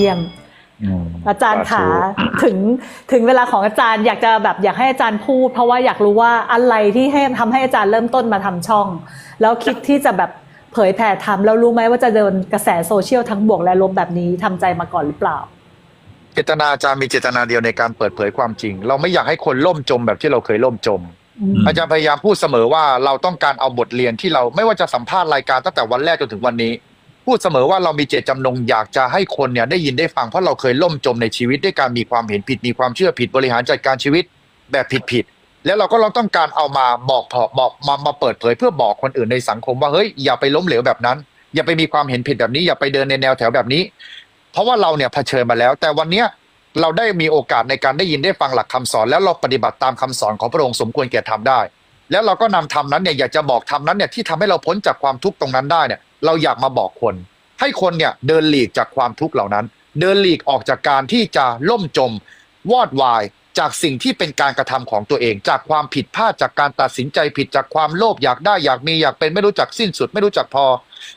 เยี่ยมอืมอาจารย์สาขาธุถึงถึงเวลาของอาจารย์อยากจะแบบอยากให้อาจารย์พูด เพราะว่าอยากรู้ว่าอะไรที่ให้ทำให้อาจารย์เริ่มต้นมาทำช่อง แล้วคิดที่จะแบบเผยแผ่ทำแล้วรู้ไหมว่าจะเดินกระแสโซเชียลทั้งบวกและลบแบบนี้ทำใจมาก่อนหรือเปล่า เจตนาอาจารย์มีเจตนาเดียวในการเปิดเผยความจริง เราไม่อยากให้คนล่มจมแบบที่เราเคยล่มจมอืมอาจารย์พยายามพูดเสมอว่าเราต้องการเอาบทเรียนที่เราไม่ว่าจะสัมภาษณ์รายการตั้งแต่วันแรกจนถึงวันนี้ พูดเสมอว่าเรามีเจตจำนงอยากจะให้คนเนี่ยได้ยินได้ฟังเพราะเราเคยล่มจมในชีวิตด้วยการมีความเห็นผิดมีความเชื่อผิดบริหารจัดการชีวิตแบบผิดๆแล้วเราก็เราต้องการเอามาบอกพอบอกมามาเปิดเผยเพื่อบอกคนอื่นในสังคมว่าเฮ้ยอย่าไปล้มเหลวแบบนั้น อย่าไปมีความเห็นผิดแบบนี้ อย่าไปเดินในแนวแถวแบบนี้ เพราะว่าเราเนี่ยเผชิญมาแล้ว แต่วันเนี้ยเราได้มีโอกาสในการได้ยินได้ฟังหลักคำสอน แล้วเราปฏิบัติตามคำสอนของพระองค์สมควรแก่ทำได้ แล้วเราก็นำธรรมนั้นเนี่ยอยากจะบอกธรรมนั้นเนี่ยที่ทำให้เราพ้นจากความทุกข์ตรงนั้นได้เนี่ย เราอยากมาบอกคน ให้คนเนี่ยเดินหลีกจากความทุกข์เหล่านั้น เดินหลีกออกจากการที่จะล่มจม วอดวายจากสิ่งที่เป็นการกระทำของตัวเอง จากความผิดพลาดจากการตัดสินใจผิดจากความโลภอยากได้อยากมีอยากเป็นไม่รู้จักสิ้นสุด ไม่รู้จักพอ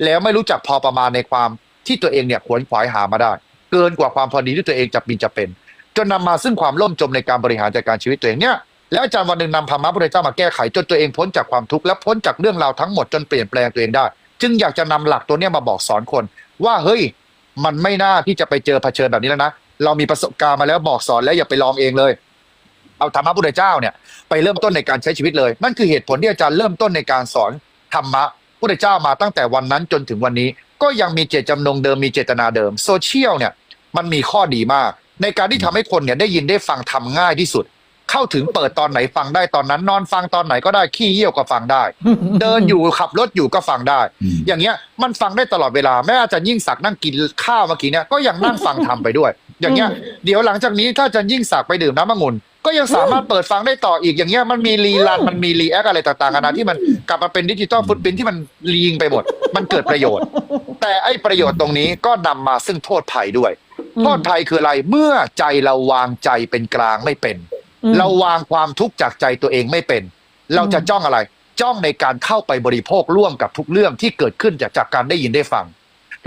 แล้วไม่รู้จักพอประมาณในความที่ตัวเองเนี่ยขวนขวายหามาได้ เกินกว่าความพอดีที่ตัวเองจะปีนจะเป็น จนนำมาซึ่งความล่มจมในการบริหารจัดการชีวิตตัวเองเนี่ยแล้วอาจารย์วันหนึ่งนำธรรมะพระเจ้ามาแก้ไขจนตัวเองพ้นจากความทุกข์และพ้นจากเรื่องราวทั้งหมดจนเปลี่ยนแปลงตัวเองได้ จึงอยากจะนำหลักตัวเนี้ยมาบอกสอนคน ว่าเฮ้ย มันไม่น่าที่จะไปเจอเผชิญแบบนี้แล้วนะเรามีประสบการณ์มาแล้วบอกสอนแล้วอย่าไปลองเองเลย เอาธรรมะพุทธเจ้าเนี่ยไปเริ่มต้นในการใช้ชีวิตเลย นั่นคือเหตุผลที่อาจารย์เริ่มต้นในการสอนธรรมะพุทธเจ้ามาตั้งแต่วันนั้นจนถึงวันนี้ ก็ยังมีเจตจำนงเดิมมีเจตนาเดิมโซเชียลเนี่ยมันมีข้อดีมาก ในการที่ทำให้คนเนี่ยได้ยินได้ฟังทำง่ายที่สุด เข้าถึงเปิดตอนไหนฟังได้ตอนนั้น นอนฟังตอนไหนก็ได้ขี้เยี่ยวก็ฟังได้ เดินอยู่ขับรถอยู่ก็ฟังได้อืมอย่างเงี้ยมันฟังได้ตลอดเวลาแม้อาจารย์ยิ่งศักดิ์นั่งกินข้าวเมื่อกี้เนี่ยก็ยังนั่งฟังทำไปด้วย อย่างเงี้ยเดี๋ยวหลังจากนี้ถ้าอาจารย์ยิ่งศักดิ์ไปดื่มน้ำมะงุนก็ยังสามารถเปิดฟังได้ต่ออีกอย่างเงี้ยมันมีรีลันมันมีรีแอคอะไรต่างๆกันานะที่มันกลับมาเป็นดิจิตอลฟุตบินที่มันลีงไปหมด มันเกิดประโยชน์ แต่ไอ้ประโยชน์ตรงนี้ก็นำมาซึ่งโทษภัยด้วยอืมโทษภัยคืออะไรเมื่อใจเราวางใจเป็นกลางไม่เป็นอืม เราวางความทุกข์จากใจตัวเองไม่เป็น เราจะจ้องอะไร จ้องในการเข้าไปบริโภคร่วมกับทุกเรื่องที่เกิดขึ้นจากจากการได้ยินได้ฟัง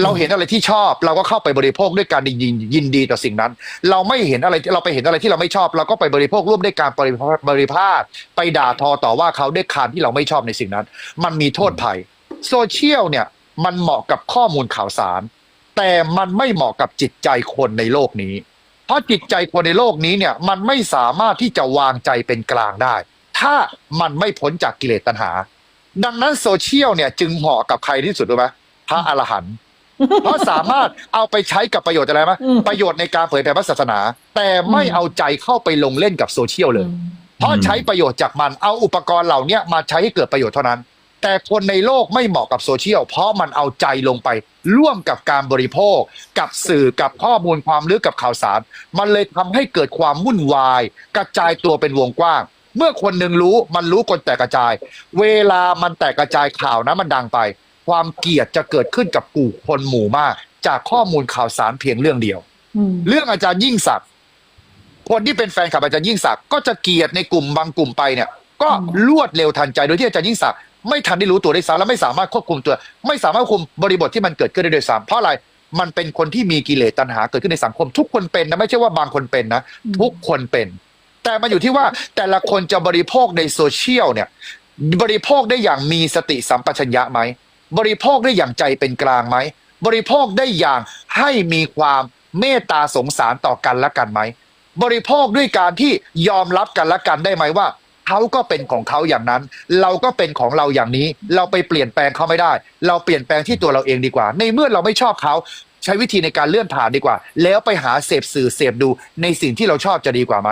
เราเห็นอะไรที่ชอบ เราก็เข้าไปบริโภคด้วยการยินยินดีต่อสิ่งนั้น เราไม่เห็นอะไรเราไปเห็นอะไรที่เราไม่ชอบ เราก็ไปบริโภคร่วมด้วยการบริบริภาคไปด่าทอต่อว่าเขาด้วยคำที่เราไม่ชอบในสิ่งนั้น มันมีโทษภัยโซเชียลเนี่ยมันเหมาะกับข้อมูลข่าวสาร แต่มันไม่เหมาะกับจิตใจคนในโลกนี้ เพราะจิตใจคนในโลกนี้เนี่ยมันไม่สามารถที่จะวางใจเป็นกลางได้ ถ้ามันไม่พ้นจากกิเลสตัณหา ดังนั้นโซเชียลเนี่ยจึงเหมาะกับใครที่สุดรู้ไหมพระอรหันต์เพราะสามารถเอาไปใช้กับประโยชน์อะไรไหมอืมประโยชน์ในการเผยแผ่พระศาสนา แต่ไม่อืมเอาใจเข้าไปลงเล่นกับโซเชียลเลย เพราะใช้ประโยชน์จากมันเอาอุปกรณ์เหล่าเนี้ยมาใช้ให้เกิดประโยชน์เท่านั้น แต่คนในโลกไม่เหมาะกับโซเชียล เพราะมันเอาใจลงไป ร่วมกับการบริโภค กับสื่อกับข้อมูลความลึกกับข่าวสาร มันเลยทำให้เกิดความวุ่นวาย กระจายตัวเป็นวงกว้าง เมื่อคนหนึ่งรู้มันรู้คนแตกกระจาย เวลามันแตกกระจายข่าวนะมันดังไป ความเกลียดจะเกิดขึ้นกับกลุ่มคนหมู่มาก จากข้อมูลข่าวสารเพียงเรื่องเดียวอืมเรื่องอาจารย์ยิ่งศักดิ์คนที่เป็นแฟนคลับอาจารย์ยิ่งศักดิ์ก็จะเกลียดในกลุ่มบางกลุ่มไปเนี่ย ก็อืมรวดเร็วทันใจโดยที่อาจารย์ยิ่งศักดิ์ ไม่ทันได้รู้ตัวได้วยซ้ำและไม่สามารถควบคุมตัว ไม่สามารถควบคุมบริบทที่มันเกิดขึ้นได้ด้วยซ้ำเพราะอะไรมันเป็นคนที่มีกิเลสตัณหาเกิดขึ้นในสังคม ทุกคนเป็นนะไม่ใช่ว่าบางคนเป็นนะ ทุกคนเป็น แต่มันอยู่ที่ว่าแต่ละคนจะบริโภคในโซเชียลเนี่ย บริโภคได้อย่างมีสติสัมปชัญญะไหมบริโภคได้อย่างใจเป็นกลางไหมบริโภคได้อย่างให้มีความเมตตาสงสารต่อกันและกันไหมบริโภคด้วยการที่ยอมรับกันและกันได้ไหมว่า เขาก็เป็นของเขาอย่างนั้น เราก็เป็นของเราอย่างนี้ เราไปเปลี่ยนแปลงเขาไม่ได้ เราเปลี่ยนแปลงที่ตัวเราเองดีกว่า ในเมื่อเราไม่ชอบเขาใช้วิธีในการเลื่อนผ่านดีกว่า แล้วไปหาเสพสื่อเสพดูในสิ่งที่เราชอบจะดีกว่าไหม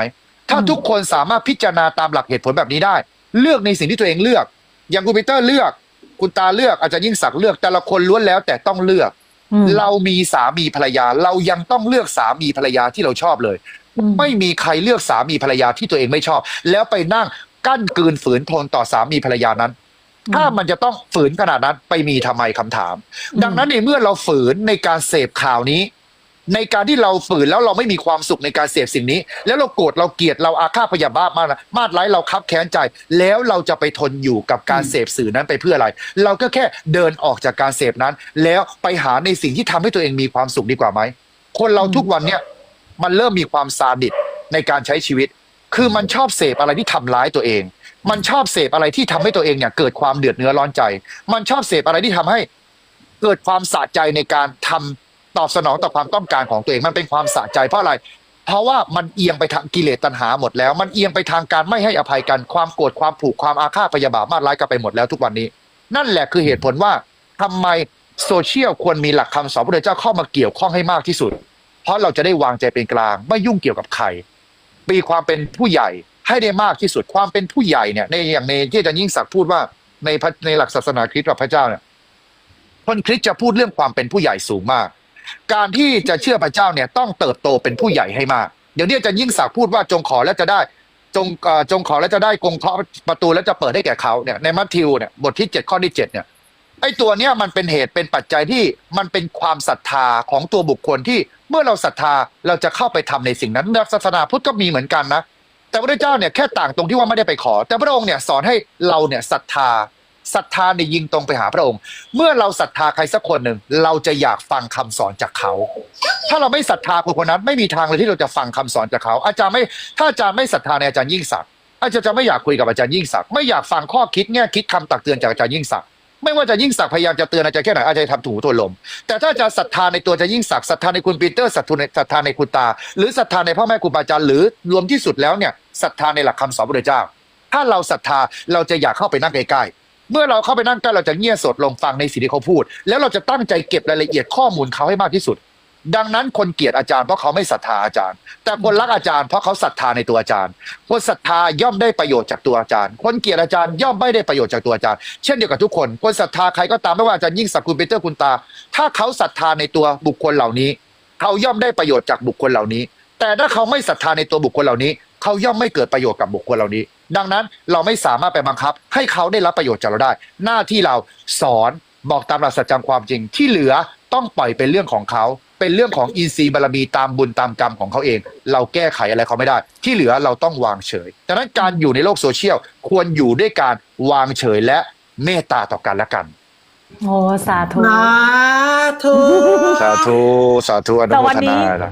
ถ้าอืมทุกคนสามารถพิจารณาตามหลักเหตุผลแบบนี้ได้ เลือกในสิ่งที่ตัวเองเลือก อย่างคุณปีเตอร์เลือก คุณตาเลือกอาจจะยิ่งศักดิ์เลือกแต่ละคนล้วนแล้วแต่ต้องเลือกอืมเรามีสามีภรรยา เรายังต้องเลือกสามีภรรยาที่เราชอบเลยอืมไม่มีใครเลือกสามีภรรยาที่ตัวเองไม่ชอบ แล้วไปนั่ง กั้นกลืนฝืนทนต่อสามีภรรยานั้น ถ้ามันจะต้องฝืนขนาดนั้นไปมีทำไมคำถามอืมดังนั้นในเมื่อเราฝืนในการเสพข่าวนี้ ในการที่เราฝืนแล้วเราไม่มีความสุขในการเสพสิ่งนี้ แล้วเราโกรธเราเกลียดเราอาฆาตพยาบาทมากนะมาดไร้ายเราคับแค้นใจ แล้วเราจะไปทนอยู่กับการเสพสื่อนั้นไปเพื่ออะไร เราก็แค่เดินออกจากการเสพนั้น แล้วไปหาในสิ่งที่ทำให้ตัวเองมีความสุขดีกว่าไหมคนเราทุกวันเนี่ยมันเริ่มมีความซาดิสในการใช้ชีวิต คือมันชอบเสพอะไรที่ทำร้ายตัวเอง มันชอบเสพอะไรที่ทำให้ตัวเองเนี่ยเกิดความเดือดเนื้อร้อนใจ มันชอบเสพอะไรที่ทำให้เกิดความสะใจในการทำตอบสนองต่อความต้องการของตัวเอง มันเป็นความสะใจเพราะอะไร เพราะว่ามันเอียงไปทางกิเลสตัณหาหมดแล้ว มันเอียงไปทางการไม่ให้อภัยกัน ความโกรธ ความผูก ความอาฆาตพยาบาทมาร้ายกันไปหมดแล้วทุกวันนี้ นั่นแหละคือเหตุผลว่าทำไมโซเชียลควรมีหลักคำสอนพระเจ้าเข้ามาเกี่ยวข้องให้มากที่สุด เพราะเราจะได้วางใจเป็นกลาง ไม่ยุ่งเกี่ยวกับใคร มีความเป็นผู้ใหญ่ให้ได้มากที่สุดความเป็นผู้ใหญ่เนี่ยในอย่างในที่อาจารย์ยิ่งศักดิ์พูดว่าในพในหลักศาสนาคริสต์กับพระเจ้าเนี่ยคนคริสต์จะพูดเรื่องความเป็นผู้ใหญ่สูงมาก การที่จะเชื่อพระเจ้าเนี่ยต้องเติบโตเป็นผู้ใหญ่ให้มากอย่างที่อาจารย์ยิ่งศักดิ์พูดว่าจงขอแล้วจะได้ จงจงขอแล้วจะได้กงเคาะประตูแล้วจะเปิดให้แก่เขาเนี่ยในมัทธิวเนี่ยบทที่เจ็ดข้อที่เจ็ดเนี่ย ไอ้ตัวเนี้ยมันเป็นเหตุเป็นปัจจัยที่มันเป็นความศรัทธาของตัวบุคคลที่เมื่อเราศรัทธาเราจะเข้าไปทำในสิ่งนั้นศาสนาพุทธก็มีเหมือนกันนะ แต่พระเจ้าเนี่ยแค่ต่างตรงที่ว่าไม่ได้ไปขอ แต่พระองค์เนี่ยสอนให้เราเนี่ยศรัทธาศรัทธาในยยิงตรงไปหาพระองค์ เมื่อเราศรัทธาใครสักคนหนึ่งเราจะอยากฟังคำสอนจากเขา ถ้าเราไม่ศรัทธาคนคนนั้นไม่มีทางเลยที่เราจะฟังคำสอนจากเขา อาจารย์ไม่ถ้าอาจารย์ไม่ศรัทธาในอาจารย์ยิ่งศักดิ์อาจารย์จะไม่อยากคุยกับอาจารย์ยิ่งศักดิ์ไม่อยากฟังข้อคิดแง่คิดคำตักเตือนจากอาจารย์ยิ่งศักดิ์ ไม่ว่าจะยิ่งศักดิ์พยายามจะเตือนอาจารย์แค่ไหนอาจารย์ทำถูกตัวลม แต่ถ้าอาจารย์ศรัทธาในตัวจะยิ่งศักดิ์ศรัทธาในคุณปีเตอร์ศรัทธาในศรัทธาในคุณตา หรือศรัทธาในพ่อแม่ครูบาอาจารย์หรือรวมที่สุดแล้วเนี่ยศรัทธาในหลักคำสอนพระเจ้า ถ้าเราศรัทธาเราจะอยากเข้าไปนั่งใกล้ๆเมื่อเราเข้าไปนั่งใกล้เราจะเงี่ยสดลงฟังในสิ่งที่เขาพูด แล้วเราจะตั้งใจเก็บรายละเอียดข้อมูลเขาให้มากที่สุด ดังนั้นคนเกลียดอาจารย์เพราะเขาไม่ศรัทธาอาจารย์ แต่คนรักอาจารย์เพราะเขาศรัทธาในตัวอาจารย์ คนศรัทธาย่อมได้ประโยชน์จากตัวอาจารย์ คนเกลียดอาจารย์ย่อมไม่ได้ประโยชน์จากตัวอาจารย์ เช่นเดียวกับทุกคน คนศรัทธาใครก็ตามไม่ว่าอาจารย์ยิ่งศักดิ์คุณปีเตอร์คุณตา ถ้าเขาศรัทธาในตัวบุคคลเหล่านี้ เขาย่อมได้ประโยชน์จากบุคคลเหล่านี้ แต่ถ้าเขาไม่ศรัทธาในตัวบุคคลเหล่านี้ เขาย่อมไม่เกิดประโยชน์กับบุคคลเหล่านี้ ดังนั้นเราไม่สามารถไปบังคับ ให้เขาได้รับประโยชน์จากเราได้ หน้าที่เราสอนบอกตามหลักสัจจ์ความจริงที่เหลือต้องปล่อยเป็นเรื่องของเขา เป็นเรื่องของอินทรีย์บารมีตามบุญตามกรรมของเขาเอง เราแก้ไขอะไรเขาไม่ได้ ที่เหลือเราต้องวางเฉยดังนั้นการอยู่ในโลกโซเชียลควรอยู่ด้วยการวางเฉยและเมตตาต่อกันและกันโอ้สาธุ สาธุ สาธุ สาธุอนุแต่โมวันทนี้นา